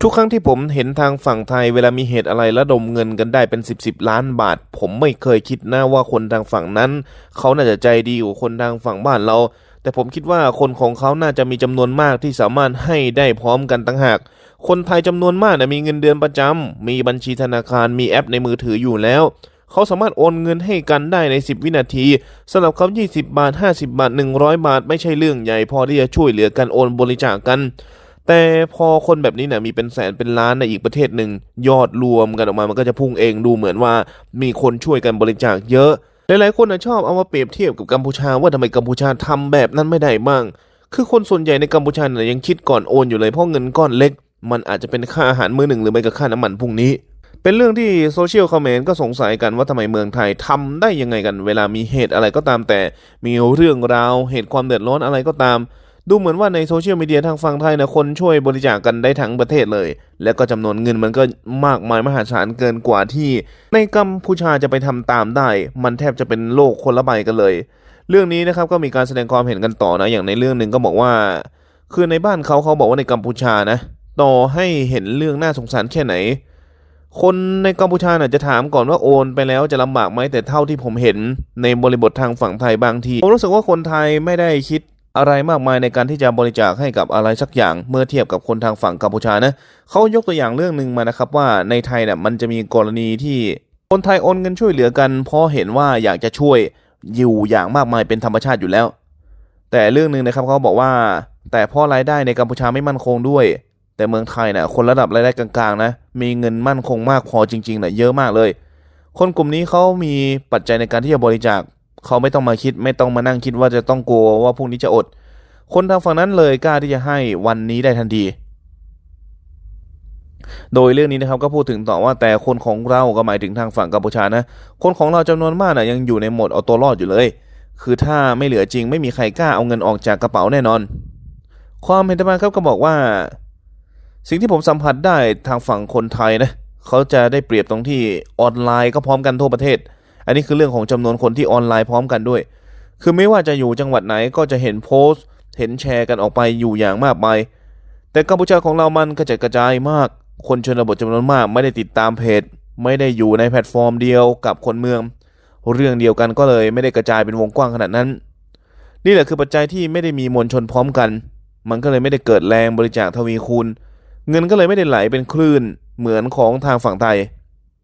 ทุกครั้งที่ผมเห็นทางฝั่งไทยเวลามีเหตุอะไรระดมเงินกันได้เป็นสิบสิบล้านบาท ผมไม่เคยคิดนะว่าคนทางฝั่งนั้น เขาน่าจะใจดีกว่าคนทางฝั่งบ้านเรา แต่ผมคิดว่าคนของเขาน่าจะมีจำนวนมากที่สามารถให้ได้พร้อมกันตั้งหาก คนไทยจำนวนมากนะมีเงินเดือนประจำมีบัญชีธนาคารมีแอปในมือถืออยู่แล้วเขาสามารถโอนเงินให้กันได้ใน 10 วินาทีสำหรับเขา20 บาท 50 บาท 100 บาท ไม่ใช่เรื่องใหญ่พอที่จะช่วยเหลือกันโอนบริจาคกัน แต่พอคนแบบนี้เนี่ยมีเป็นแสนเป็นล้านในอีกประเทศหนึ่งยอดรวมกันออกมามันก็จะพุ่งเองดูเหมือนว่ามีคนช่วยกันบริจาคเยอะ หลายๆคนนะชอบเอามาเปรียบเทียบกับกัมพูชาว่าทำไมกัมพูชาทำแบบนั้นไม่ได้บ้าง คือคนส่วนใหญ่ในกัมพูชาเนี่ยยังคิดก่อนโอนอยู่เลยเพราะเงินก้อนเล็ก มันอาจจะเป็นค่าอาหารมื้อหนึ่งหรือไม่ก็ค่าน้ำมันพรุ่งนี้ เป็นเรื่องที่โซเชียลคอมเมนต์ก็สงสัยกันว่าทำไมเมืองไทยทำได้ยังไงกัน เวลามีเหตุอะไรก็ตามแต่ มีเรื่องราวเหตุความเดือดร้อนอะไรก็ตาม ดูเหมือนว่าในโซเชียลมีเดียทางฝั่งไทยนะคนช่วยบริจาคกันได้ทั้งประเทศเลย แล้วก็จำนวนเงินมันก็มากมายมหาศาลเกินกว่าที่ ในกัมพูชาจะไปทำตามได้ มันแทบจะเป็นโลกคนละใบกันเลย เรื่องนี้นะครับก็มีการแสดงความเห็นกันต่อนะอย่างในเรื่องหนึ่งก็บอกว่า คือในบ้านเขาเขาบอกว่าในกัมพูชานะต่อให้เห็นเรื่องน่าสงสารแค่ไหน คนในกัมพูชาน่ะจะถามก่อนว่าโอนไปแล้วจะลำบากไหมแต่เท่าที่ผมเห็นในบริบททางฝั่งไทยบางทีผมรู้สึกว่าคนไทยไม่ได้คิด อะไรมากมายในการที่จะบริจาคให้กับอะไรสักอย่างเมื่อเทียบกับคนทางฝั่งกัมพูชานะเขายกตัวอย่างเรื่องหนึ่งมานะครับว่าในไทยเนี่ยมันจะมีกรณีที่คนไทยโอนเงินช่วยเหลือกันเพราะเห็นว่าอยากจะช่วยอยู่อย่างมากมายเป็นธรรมชาติอยู่แล้ว แต่เรื่องหนึ่งนะครับเขาบอกว่า แต่เพราะรายได้ในกัมพูชาไม่มั่นคงด้วย แต่เมืองไทยเนี่ยคนระดับรายได้กลางๆนะมีเงินมั่นคงมากพอจริงๆนี่ยเยอะมากเลย คนกลุ่มนี้เขามีปัจจัยในการที่จะบริจาค เขาไม่ต้องมาคิดไม่ต้องมานั่งคิดว่าจะต้องกลัวว่าพรุ่งนี้จะอด คนทางฝั่งนั้นเลยกล้าที่จะให้วันนี้ได้ทันที โดยเรื่องนี้นะครับก็พูดถึงต่อว่าแต่คนของเราก็หมายถึงทางฝั่งกัมพูชานะ คนของเราจำนวนมากนะยังอยู่ในโหมดเอาตัวรอดอยู่เลย คือถ้าไม่เหลือจริงไม่มีใครกล้าเอาเงินออกจากกระเป๋าแน่นอน ความเห็นต่างครับก็บอกว่า สิ่งที่ผมสัมผัสได้ทางฝั่งคนไทยนะเขาจะได้เปรียบตรงที่ออนไลน์ก็พร้อมกันทั่วประเทศ อันนี้คือเรื่องของจำนวนคนที่ออนไลน์พร้อมกันด้วย คือไม่ว่าจะอยู่จังหวัดไหนก็จะเห็นโพสต์ เห็นแชร์กันออกไปอยู่อย่างมากมาย แต่กัมพูชาของเรามันกระจัดกระจายมาก คนชนบทจำนวนมากไม่ได้ติดตามเพจ ไม่ได้อยู่ในแพลตฟอร์มเดียวกับคนเมือง เรื่องเดียวกันก็เลยไม่ได้กระจายเป็นวงกว้างขนาดนั้น นี่แหละคือปัจจัยที่ไม่ได้มีมวลชนพร้อมกัน มันก็เลยไม่ได้เกิดแรงบริจาคทวีคูณ เงินก็เลยไม่ได้ไหลเป็นคลื่นเหมือนของทางฝั่งไทย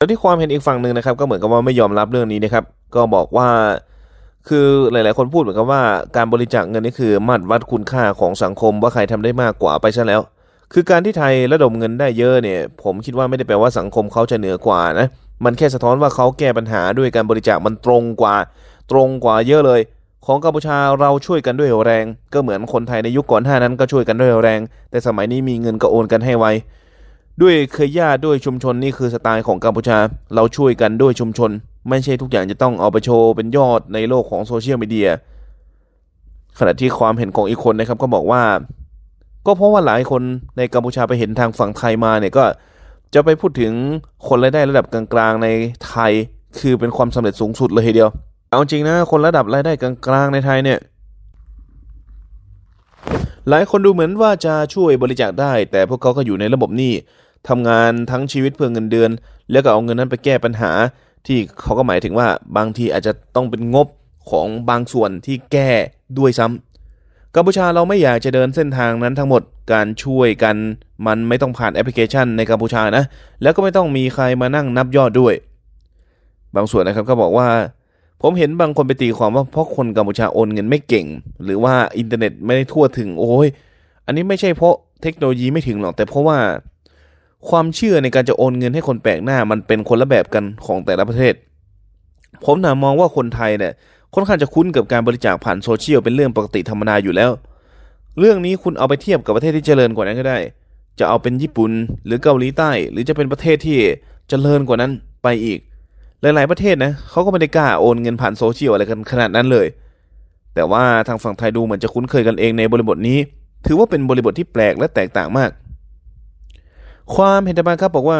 แล้วที่ความเห็นอีกฝั่งหนึ่งนะครับ ก็เหมือนกับว่าไม่ยอมรับเรื่องนี้นะครับ ก็บอกว่าคือหลาย ๆ คนพูดเหมือนกับว่าการบริจาคเงินนี่คือมาตรวัดคุณค่าของสังคมว่าใครทำได้มากกว่าไปซะแล้ว คือการที่ไทยระดมเงินได้เยอะเนี่ย ผมคิดว่าไม่ได้แปลว่าสังคมเขาจะเหนือกว่านะมันแค่สะท้อนว่าเขาแก้ปัญหาด้วยการบริจาคมันตรงกว่า ตรงกว่าเยอะเลย ของกัมพูชาเราช่วยกันด้วยแรง ก็เหมือนคนไทยในยุคก่อนหน้านั้นก็ช่วยกันด้วยแรง แต่สมัยนี้มีเงินก็โอนกันให้ไว ด้วยเคยญาติด้วยชุมชนนี่คือสไตล์ของกัมพูชา เราช่วยกันด้วยชุมชน ไม่ใช่ทุกอย่างจะต้องเอาไปโชว์เป็นยอดในโลกของโซเชียลมีเดียขณะที่ความเห็นของอีกคนนะครับก็บอกว่า ก็เพราะว่าหลายคนในกัมพูชาไปเห็นทางฝั่งไทยมาเนี่ยก็จะไปพูดถึงคนรายได้ระดับกลางๆในไทย คือเป็นความสำเร็จสูงสุดเลยทีเดียว เอาจริงนะคนระดับรายได้กลางๆในไทยเนี่ย หลายคนดูเหมือนว่าจะช่วยบริจาคได้ แต่พวกเขาก็อยู่ในระบบหนี้ทำงานทั้งชีวิตเพื่อเงินเดือน แล้วก็เอาเงินนั้นไปแก้ปัญหา ที่เขาก็หมายถึงว่าบางทีอาจจะต้องเป็นงบของบางส่วนที่แก้ด้วยซ้ำกัมพูชาเราไม่อยากจะเดินเส้นทางนั้นทั้งหมดการช่วยกันมันไม่ต้องผ่านแอปพลิเคชันในกัมพูชานะ แล้วก็ไม่ต้องมีใครมานั่งนับยอดด้วย บางส่วนนะครับก็บอกว่า ผมเห็นบางคนไปตีความว่าเพราะคนกัมพูชาโอนเงินไม่เก่ง หรือว่าอินเทอร์เน็ตไม่ได้ทั่วถึงโอ้ยอันนี้ไม่ใช่เพราะเทคโนโลยีไม่ถึงหรอกแต่เพราะว่าความเชื่อในการจะโอนเงินให้คนแปลกหน้ามันเป็นคนละแบบกันของแต่ละประเทศ ผมน่ะมองว่าคนไทยเนี่ยค่อนข้างจะคุ้นกับการบริจาคผ่านโซเชียลเป็นเรื่องปกติธรรมดาอยู่แล้ว เรื่องนี้คุณเอาไปเทียบกับประเทศที่เจริญกว่านั้นก็ได้ จะเอาเป็นญี่ปุ่นหรือเกาหลีใต้ หรือจะเป็นประเทศที่เจริญกว่านั้นไปอีก หลายๆประเทศนะเขาก็ไม่ได้กล้าโอนเงินผ่านโซเชียลอะไรกันขนาดนั้นเลย แต่ว่าทางฝั่งไทยดูเหมือนจะคุ้นเคยกันเองในบริบทนี้ ถือว่าเป็นบริบทที่แปลกและแตกต่างมาก ความเห็นต่างครับบอกว่า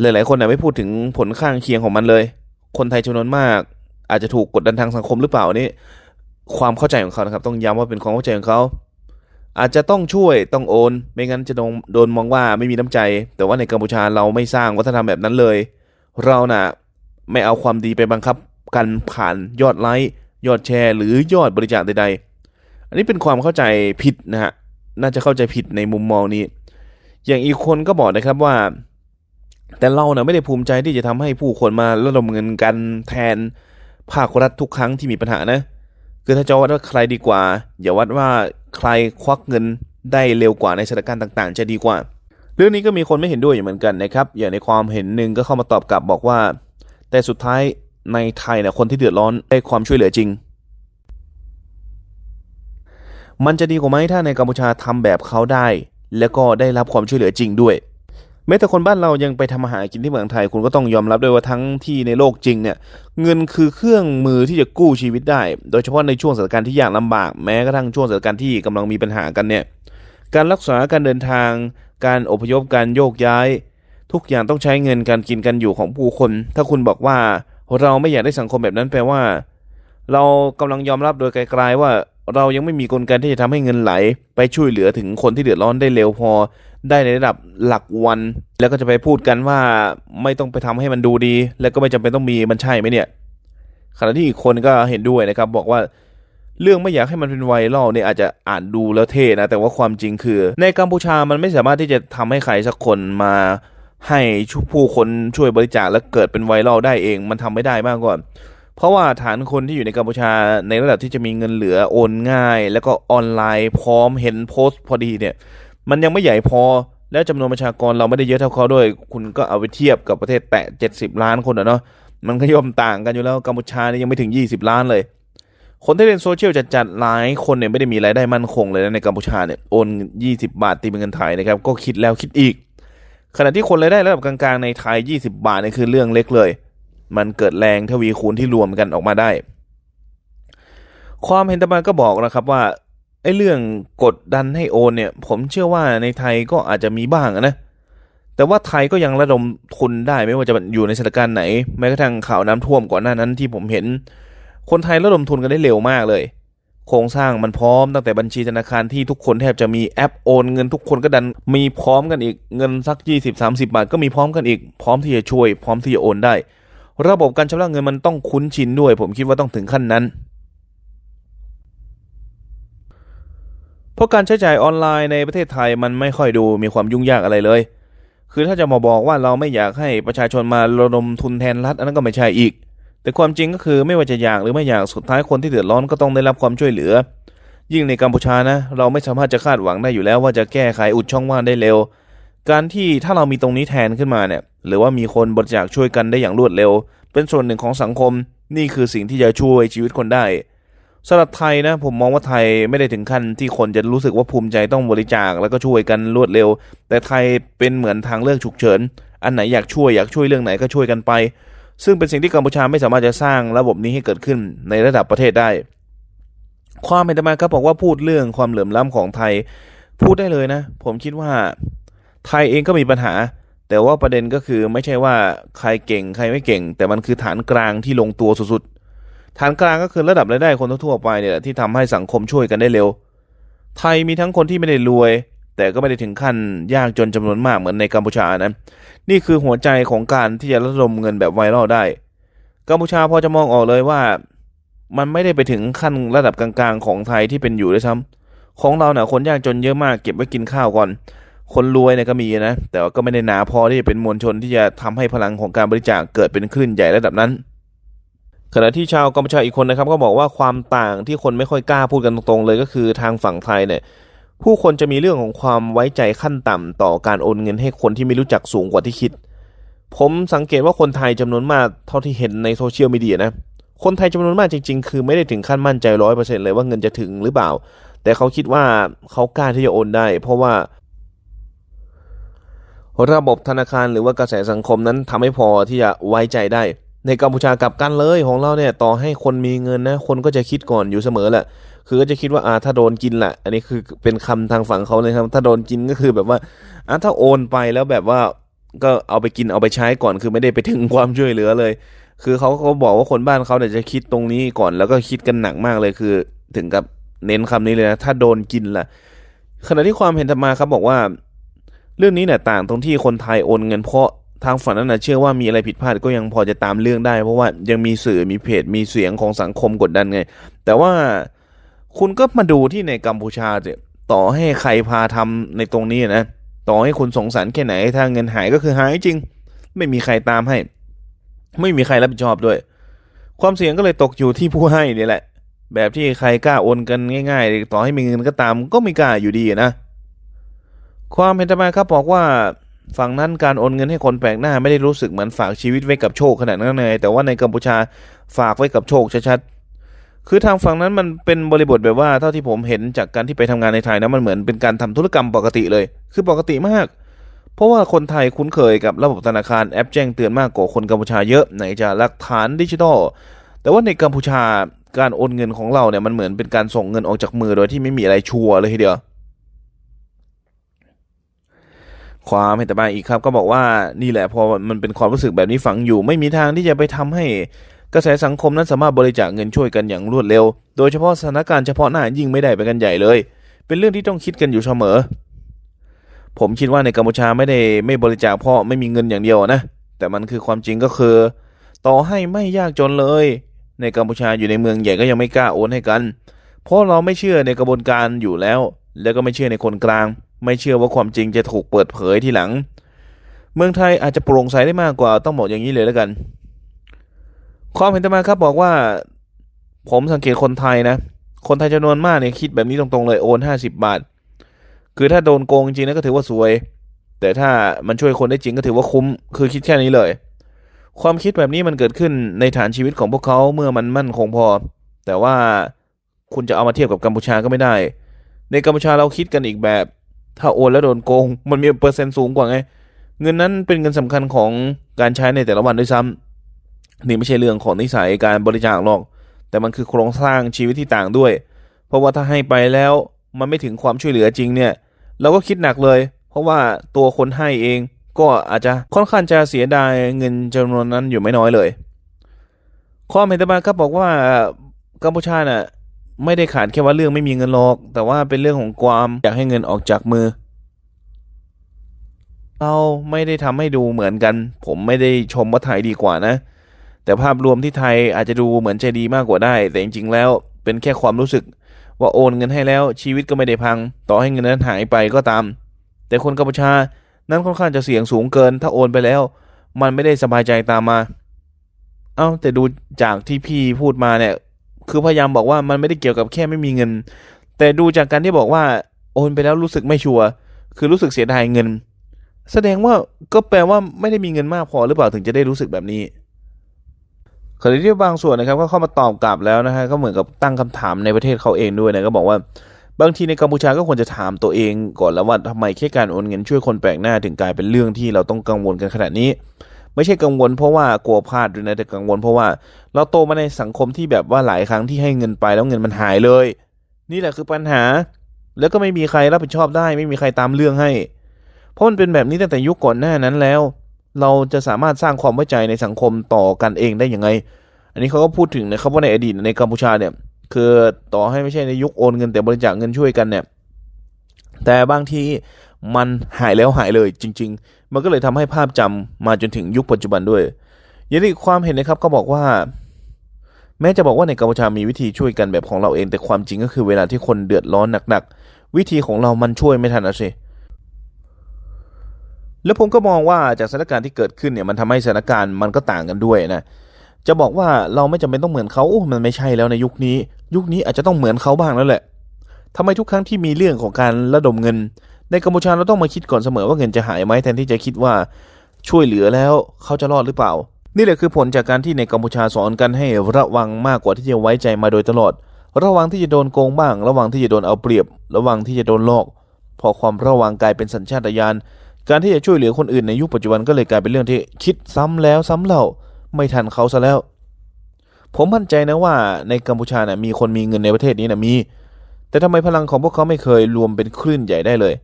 หลาย ๆ คนนะไม่พูดถึงผลข้างเคียงของมันเลย คนไทยจำนวนมาก อาจจะถูกกดดันทางสังคมหรือเปล่านี่ความเข้าใจของเขานะครับ ต้องย้ำว่าเป็นความเข้าใจของเขาอาจจะต้องช่วยต้องโอน ไม่งั้นจะโดนโดนมองว่าไม่มีน้ำใจ แต่ว่าในกัมพูชาเราไม่สร้างวัฒนธรรมแบบนั้นเลย เราน่ะไม่เอาความดีไปบังคับกันผ่านยอดไลค์ยอดแชร์ หรือยอดบริจาคใด ๆ อันนี้เป็นความเข้าใจผิดนะฮะน่าจะเข้าใจผิดในมุมมองนี้ อย่างอีกคนก็บอกนะครับว่า แต่เราเน่ะไม่ได้ภูมิใจที่จะทำให้ผู้คนมาระดมเงินกันแทนภาครัฐทุกครั้งที่มีปัญหานะคือถ้าจะวัดว่าใครดีกว่า อย่าวัดว่าใครควักเงินได้เร็วกว่าในสถานการณ์ต่าง ๆ จะดีกว่า เรื่องนี้ก็มีคนไม่เห็นด้วยอยู่เหมือนกันนะครับ อย่างในความเห็นหนึ่งก็เข้ามาตอบกลับบอกว่า แต่สุดท้ายในไทยเนี่ยคนที่เดือดร้อนได้ความช่วยเหลือจริง มันจะดีกว่าไหมถ้าในกัมพูชาทำแบบเขาได้ แล้วก็ได้รับความช่วยเหลือจริงด้วยแม้แต่คนบ้านเรายังไปทำอาหารกินที่เมืองไทย คุณก็ต้องยอมรับด้วยว่าทั้งที่ในโลกจริงเนี่ย เงินคือเครื่องมือที่จะกู้ชีวิตได้ โดยเฉพาะในช่วงสถานการณ์ที่ยากลำบาก แม้กระทั่งช่วงสถานการณ์ที่กำลังมีปัญหากันเนี่ย การรักษาการเดินทาง การอพยพการโยกย้าย ทุกอย่างต้องใช้เงินการกินกันอยู่ของผู้คน ถ้าคุณบอกว่าเราไม่อยากได้สังคมแบบนั้นแปลว่า เรากำลังยอมรับโดยไกลๆว่า เรายังไม่มีกลไกที่จะทำให้เงินไหล ไปช่วยเหลือถึงคนที่เดือดร้อนได้เร็วพอ ได้ในระดับหลักวัน แล้วก็จะไปพูดกันว่าไม่ต้องไปทำให้มันดูดี แล้วก็ไม่จำเป็นต้องมีมันใช่ไหมเนี่ยขณะที่อีกคนก็เห็นด้วยนะครับบอกว่า เรื่องไม่อยากให้มันเป็นไวรัลเนี่ยอาจจะอ่านดูแล้วเท่นะ แต่ว่าความจริงคือ ในกัมพูชามันไม่สามารถที่จะทำให้ใครสักคนมาให้ผู้คนช่วยบริจาคแล้วเกิดเป็นไวรัลได้เองมันทำไม่ได้มากกว่าเพราะว่าฐานคนที่อยู่ในกัมพูชาในระดับที่จะมีเงินเหลือโอนง่าย แล้วก็ออนไลน์พร้อมเห็นโพสต์พอดีเนี่ย มันยังไม่ใหญ่พอและจำนวนประชากรเราไม่ได้เยอะเท่าเขาด้วย คุณก็เอาไปเทียบกับประเทศแตะ70 ล้านคนอะเนาะมันก็ย่อมต่างกันอยู่แล้วกัมพูชานี่ยังไม่ถึง 20 ล้านเลย คนที่เล่นโซเชียลจัดๆหลายคนเนี่ยไม่ได้มีรายได้มั่นคงเลยนะในกัมพูชาเนี่ยโอน20 บาทตีเป็นเงินไทยนะครับก็คิดแล้วคิดอีก ขณะที่คนรายได้ระดับกลางๆในไทย 20 บาทนี่คือเรื่องเล็กเลย มันเกิดแรงทวีคูณที่รวมกันออกมาได้ ความเห็นตะมันก็บอกนะครับว่าไอ้เรื่องกดดันให้โอนเนี่ย ผมเชื่อว่าในไทยก็อาจจะมีบ้างนะแต่ว่าไทยก็ยังระดมทุนได้ไม่ว่าจะอยู่ในสถานการณ์ไหนแม้กระทั่งข่าวน้ำท่วมก่อนหน้านั้นที่ผมเห็น คนไทยระดมทุนกันได้เร็วมากเลย โครงสร้างมันพร้อมตั้งแต่บัญชีธนาคารที่ทุกคนแทบจะมีแอปโอนเงินทุกคนก็ดันมีพร้อมกันอีกเงินสัก 20-30 บาทก็มีพร้อมกันอีก พร้อมที่จะช่วย พร้อมที่จะโอนได้ ระบบการชำระเงินมันต้องคุ้นชินด้วย ผมคิดว่าต้องถึงขั้นนั้นเพราะการใช้จ่ายออนไลน์ในประเทศไทยมันไม่ค่อยดูมีความยุ่งยากอะไรเลย คือถ้าจะมาบอกว่าเราไม่อยากให้ประชาชนมาระดมทุนแทนรัฐอันนั้นก็ไม่ใช่อีก แต่ความจริงก็คือไม่ว่าจะอยากหรือไม่อยากสุดท้ายคนที่เดือดร้อนก็ต้องได้รับความช่วยเหลือ ยิ่งในกัมพูชานะ เราไม่สามารถจะคาดหวังได้อยู่แล้วว่าจะแก้ไขอุดช่องว่างได้เร็ว การที่ถ้าเรามีตรงนี้แทนขึ้นมาเนี่ย หรือว่ามีคนบริจาคช่วยกันได้อย่างรวดเร็ว เป็นส่วนหนึ่งของสังคม นี่คือสิ่งที่จะช่วยชีวิตคนได้สำหรับไทยนะผมมองว่าไทยไม่ได้ถึงขั้นที่คนจะรู้สึกว่าภูมิใจต้องบริจาคแล้วก็ช่วยกันรวดเร็ว แต่ไทยเป็นเหมือนทางเลือกฉุกเฉิน อันไหนอยากช่วยอยากช่วยเรื่องไหนก็ช่วยกันไป ซึ่งเป็นสิ่งที่กัมพูชาไม่สามารถจะสร้างระบบนี้ให้เกิดขึ้นในระดับประเทศได้ ความเห็นมาครับบอกว่าพูดเรื่องความเหลื่อมล้ำของไทย พูดได้เลยนะ ผมคิดว่า ไทยเองก็มีปัญหา แต่ว่าประเด็นก็คือไม่ใช่ว่าใครเก่งใครไม่เก่ง แต่มันคือฐานกลางที่ลงตัวสุดๆฐานกลางก็คือระดับรายได้คนทั่วไปเนี่ยที่ทำให้สังคมช่วยกันได้เร็ว ไทยมีทั้งคนที่ไม่ได้รวย แต่ก็ไม่ได้ถึงขั้นยากจนจำนวนมากเหมือนในกัมพูชานะ นี่คือหัวใจของการที่จะระดมเงินแบบไวรัลได้ กัมพูชาพอจะมองออกเลยว่ามันไม่ได้ไปถึงขั้นระดับกลางๆ ของไทยที่เป็นอยู่ด้วยซ้ำของเราเนี่ยคนยากจนเยอะมากเก็บไว้กินข้าวก่อน คนรวยเนี่ยก็มีนะ แต่ว่าก็ไม่ได้หนาพอที่จะเป็นมวลชนที่จะทำให้พลังของการบริจาคเกิดเป็นคลื่นใหญ่ระดับนั้น ขณะที่ชาวกัมพูชาอีกคนนะครับ ก็บอกว่าความต่างที่คนไม่ค่อยกล้าพูดกันตรงๆเลยก็คือทางฝั่งไทยเนี่ย ผู้คนจะมีเรื่องของความไว้ใจขั้นต่ำต่อการโอนเงินให้คนที่ไม่รู้จักสูงกว่าที่คิด ผมสังเกตว่าคนไทยจำนวนมากเท่าที่เห็นในโซเชียลมีเดียนะ คนไทยจำนวนมากจริง ๆ คือไม่ได้ถึงขั้นมั่นใจร้อยเปอร์เซ็นเลยว่าเงินจะถึงหรือเปล่า แต่เขาคิดว่าเขากล้าที่จะโอนได้ เพราะว่า ระบบธนาคารหรือว่ากระแสสังคมนั้นทำให้พอที่จะไว้ใจได้ ในกัมพูชากับกันเลยของเราเนี่ยต่อให้คนมีเงินนะคนก็จะคิดก่อนอยู่เสมอแหละ คือก็จะคิดว่าอ่าถ้าโดนกินแหละอันนี้คือเป็นคำทางฝั่งเขาเลยครับ ถ้าโดนกินก็คือแบบว่าอ่าถ้าโอนไปแล้วแบบว่าก็เอาไปกินเอาไปใช้ก่อนคือไม่ได้ไปถึงความช่วยเหลือเลย คือเขาเขาบอกว่าคนบ้านเขาเนี่ยจะคิดตรงนี้ก่อนแล้วก็คิดกันหนักมากเลยคือ ถึงกับเน้นคำนี้เลยนะถ้าโดนกินล่ะ ขณะที่ความเห็นธรรมาครับบอกว่า เรื่องนี้เนี่ยต่างตรงที่คนไทยโอนเงินเพราะทางฝั่งนั้นนะเชื่อว่ามีอะไรผิดพลาดก็ยังพอจะตามเรื่องได้ เพราะว่ายังมีสื่อมีเพจมีเสียงของสังคมกดดันไง แต่ว่า คุณก็มาดูที่ในกัมพูชาเถอะต่อให้ใครพาทำในตรงนี้นะ ต่อให้คุณสงสารแค่ไหน ถ้าเงินหายก็คือหายจริง ไม่มีใครตามให้ ไม่มีใครรับผิดชอบด้วย ความเสี่ยงก็เลยตกอยู่ที่ผู้ให้นี่แหละ แบบที่ใครกล้าโอนกันง่าย ๆ ต่อให้มีเงินก็ตาม ก็ไม่กล้าอยู่ดีนะ ความเห็นธรรมาครับบอกว่าฝั่งนั้นการโอนเงินให้คนแปลกหน้าไม่ได้รู้สึกเหมือนฝากชีวิตไว้กับโชคขนาดนั้นเลยแต่ว่าในกัมพูชาฝากไว้กับโชคชัดๆ คือทางฝั่งนั้นมันเป็นบริบทแบบว่าเท่าที่ผมเห็นจากการที่ไปทำงานในไทยนะมันเหมือนเป็นการทำธุรกรรมปกติเลย คือปกติมาก เพราะว่าคนไทยคุ้นเคยกับระบบธนาคารแอปแจ้งเตือนมากกว่าคนกัมพูชาเยอะไหนจะหลักฐานดิจิทัล แต่ว่าในกัมพูชาการโอนเงินของเราเนี่ยมันเหมือนเป็นการส่งเงินออกจากมือโดยที่ไม่มีอะไรชัวร์เลยทีเดียวความเห็นแต่บางอีกครับก็บอกว่านี่แหละพอมันเป็นความรู้สึกแบบนี้ฝังอยู่ ไม่มีทางที่จะไปทำให้ กระแสสังคมนั้นสามารถบริจาคเงินช่วยกันอย่างรวดเร็ว โดยเฉพาะสถานการณ์เฉพาะหน้ายิ่งไม่ได้ไปกันใหญ่เลย เป็นเรื่องที่ต้องคิดกันอยู่เสมอ ผมคิดว่าในกัมพูชาไม่ได้ไม่บริจาคเพราะไม่มีเงินอย่างเดียวนะ แต่มันคือความจริงก็คือ ต่อให้ไม่ยากจนเลย ในกัมพูชาอยู่ในเมืองใหญ่ก็ยังไม่กล้าโอนให้กัน เพราะเราไม่เชื่อในกระบวนการอยู่แล้ว แล้วก็ไม่เชื่อในคนกลาง ไม่เชื่อว่าความจริงจะถูกเปิดเผยทีหลัง เมืองไทยอาจจะโปร่งใสได้มากกว่าต้องบอกอย่างนี้เลยแล้วกัน ความเห็นต่อมาครับบอกว่า ผมสังเกตคนไทยนะ คนไทยจำนวนมากเนี่ยคิดแบบนี้ตรงๆเลยโอนห้าสิบบาท คือถ้าโดนโกงจริงนะก็ถือว่าสวย แต่ถ้ามันช่วยคนได้จริงก็ถือว่าคุ้ม คือคิดแค่นี้เลย ความคิดแบบนี้มันเกิดขึ้นในฐานชีวิตของพวกเขาเมื่อมันมั่นคงพอ แต่ว่าคุณจะเอามาเทียบกับกัมพูชาก็ไม่ได้ ในกัมพูชาเราคิดกันอีกแบบ ถ้าโอนแล้วโดนโกง มันมีเปอร์เซ็นต์สูงกว่าไง เงินนั้นเป็นเงินสำคัญของการใช้ในแต่ละวันด้วยซ้ำ นี่ไม่ใช่เรื่องของนิสัยการบริจาคหรอก แต่มันคือโครงสร้างชีวิตที่ต่างด้วย เพราะว่าถ้าให้ไปแล้วมันไม่ถึงความช่วยเหลือจริงเนี่ย เราก็คิดหนักเลย เพราะว่าตัวคนให้เองก็อาจจะค่อนข้างจะเสียดายเงินจำนวนนั้นอยู่ไม่น้อยเลยความเห็นต่อมาครับอกว่ากัมพูชาน่ะไม่ได้ขาดแค่ว่าเรื่องไม่มีเงินหรอก แต่ว่าเป็นเรื่องของความอยากให้เงินออกจากมือ เราไม่ได้ทำให้ดูเหมือนกัน ผมไม่ได้ชมว่าไทยดีกว่านะ แต่ภาพรวมที่ไทยอาจจะดูเหมือนใจดีมากกว่าได้ แต่จริงๆ แล้วเป็นแค่ความรู้สึกว่าโอนเงินให้แล้วชีวิตก็ไม่ได้พัง ต่อให้เงินนั้นหายไปก็ตาม แต่คนกัมพูชานั้นค่อนข้างจะเสี่ยงสูงเกิน ถ้าโอนไปแล้ว มันไม่ได้สบายใจตามมา เอ้าแต่ดูจากที่พี่พูดมาเนี่ย คือพยายามบอกว่ามันไม่ได้เกี่ยวกับแค่ไม่มีเงิน แต่ดูจากการที่บอกว่า โอนไปแล้วรู้สึกไม่ชัวร์คือรู้สึกเสียดายเงิน แสดงว่าก็แปลว่าไม่ได้มีเงินมากพอหรือเปล่าถึงจะได้รู้สึกแบบนี้ ขณะที่บางส่วนนะครับก็เข้ามาตอบกลับแล้วนะฮะก็เหมือนกับตั้งคำถามในประเทศเขาเองด้วยนะก็บอกว่าบางทีในกัมพูชาก็ควรจะถามตัวเองก่อนแล้วว่าทำไมแค่การโอนเงินช่วยคนแปลกหน้าถึงกลายเป็นเรื่องที่เราต้องกังวลกันขนาดนี้ ไม่ใช่กังวลเพราะว่ากลัวพลาดด้วยนะแต่กังวลเพราะว่าเราโตมาในสังคมที่แบบว่าหลายครั้งที่ให้เงินไปแล้วเงินมันหายเลย นี่แหละคือปัญหา แล้วก็ไม่มีใครรับผิดชอบได้ ไม่มีใครตามเรื่องให้ เพราะมันเป็นแบบนี้ตั้งแต่ยุคก่อนหน้านั้นแล้ว เราจะสามารถสร้างความไว้ใจในสังคมต่อกันเองได้ยังไง อันนี้เขาก็พูดถึงนะครับว่าในอดีตในกัมพูชาเนี่ย คือต่อให้ไม่ใช่ในยุคโอนเงินแต่บริจาคเงินช่วยกันเนี่ย แต่บางทีมันหายแล้วหายเลยจริง ๆ มันก็เลยทำให้ภาพจำมาจนถึงยุคปัจจุบันด้วยย่างที่ความเห็นนะครับก็บอกว่า แม้จะบอกว่าในกัมพูชามีวิธีช่วยกันแบบของเราเองแต่ความจริงก็คือเวลาที่คนเดือดร้อนหนักๆวิธีของเรามันช่วยไม่ทันนะสิ แล้วผมก็มองว่าจากสถานการณ์ที่เกิดขึ้นเนี่ยมันทำให้สถานการณ์มันก็ต่างกันด้วยนะจะบอกว่าเราไม่จำเป็นต้องเหมือนเขาโอ้มันไม่ใช่แล้วในยุคนี้ ยุคนี้อาจจะต้องเหมือนเขาบ้างแล้วแหละทำไมทุกครั้งที่มีเรื่องของการระดมเงิน ในกัมพูชาเราต้องมาคิดก่อนเสมอว่าเงินจะหายไหมแทนที่จะคิดว่าช่วยเหลือแล้วเขาจะรอดหรือเปล่า นี่แหละคือผลจากการที่ในกัมพูชาสอนกันให้ระวังมากกว่าที่จะไว้ใจมาโดยตลอด ระวังที่จะโดนโกงบ้าง ระวังที่จะโดนเอาเปรียบ ระวังที่จะโดนหลอก พอความระวังกลายเป็นสัญชาตญาณ การที่จะช่วยเหลือคนอื่นในยุคปัจจุบันก็เลยกลายเป็นเรื่องที่คิดซ้ำแล้วซ้ำเล่าไม่ทันเขาซะแล้ว ผมมั่นใจนะว่าในกัมพูชานะ่ะมีคนมีเงินในประเทศนี้นะมี แต่ทำไมพลังของพวกเขาไม่เคยรวมเป็นคลื่นใหญ่ได้เลย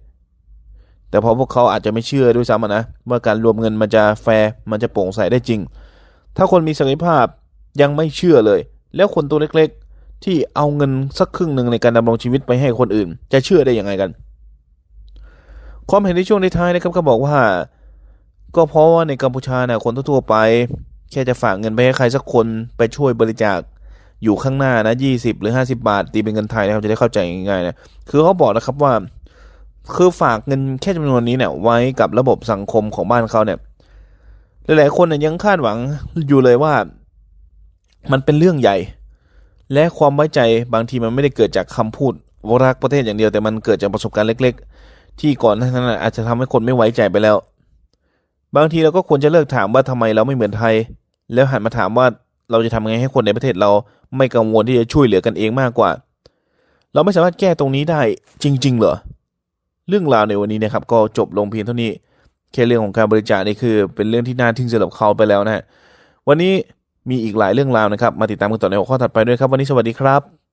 แต่เพราะพวกเขาอาจจะไม่เชื่อด้วยซ้ำอะนะว่าการรวมเงินมันจะแฟร์มันจะโปร่งใสได้จริง ถ้าคนมีศักยภาพยังไม่เชื่อเลย แล้วคนตัวเล็กๆ ที่เอาเงินสักครึ่งหนึ่งในการดำรงชีวิตไปให้คนอื่น จะเชื่อได้ยังไงกัน ความเห็นในช่วงท้ายนะครับก็บอกว่า ก็เพราะว่าในกัมพูชาเนี่ยคนทั่วไป แค่จะฝากเงินไปให้ใครสักคนไปช่วยบริจาคอยู่ข้างหน้านะยี่สิบหรือห้าสิบาทตีเป็นเงินไทยนะครับจะได้เข้าใจง่ายๆนะคือเขาบอกนะครับว่า คือฝากเงินแค่จำนวนนี้เนี่ยไว้กับระบบสังคมของบ้านเขาเนี่ยหลายๆคนเนี่ยยังคาดหวังอยู่เลยว่า มันเป็นเรื่องใหญ่ และความไว้ใจบางทีมันไม่ได้เกิดจากคำพูดรักประเทศอย่างเดียวแต่มันเกิดจากประสบการณ์เล็ก ที่ก่อนหน้านั้นอาจจะทำให้คนไม่ไว้ใจไปแล้ว บางทีเราก็ควรจะเลิกถามว่าทำไมเราไม่เหมือนไทย แล้วหันมาถามว่าเราจะทำไงให้คนในประเทศเราไม่กังวลที่จะช่วยเหลือกันเองมากกว่า เราไม่สามารถแก้ตรงนี้ได้จริง ๆ เหรอ เรื่องราวในวันนี้นะครับ ก็จบลงเพียงเท่านี้แค่เรื่องของการบริจาคนี่คือ เป็นเรื่องที่น่าทึ่งสำหรับเขาไปแล้วนะฮะวันนี้มีอีกหลายเรื่องราวนะครับ มาติดตามกันต่อในหัวข้อถัดไปด้วยครับ วันนี้สวัสดีครับ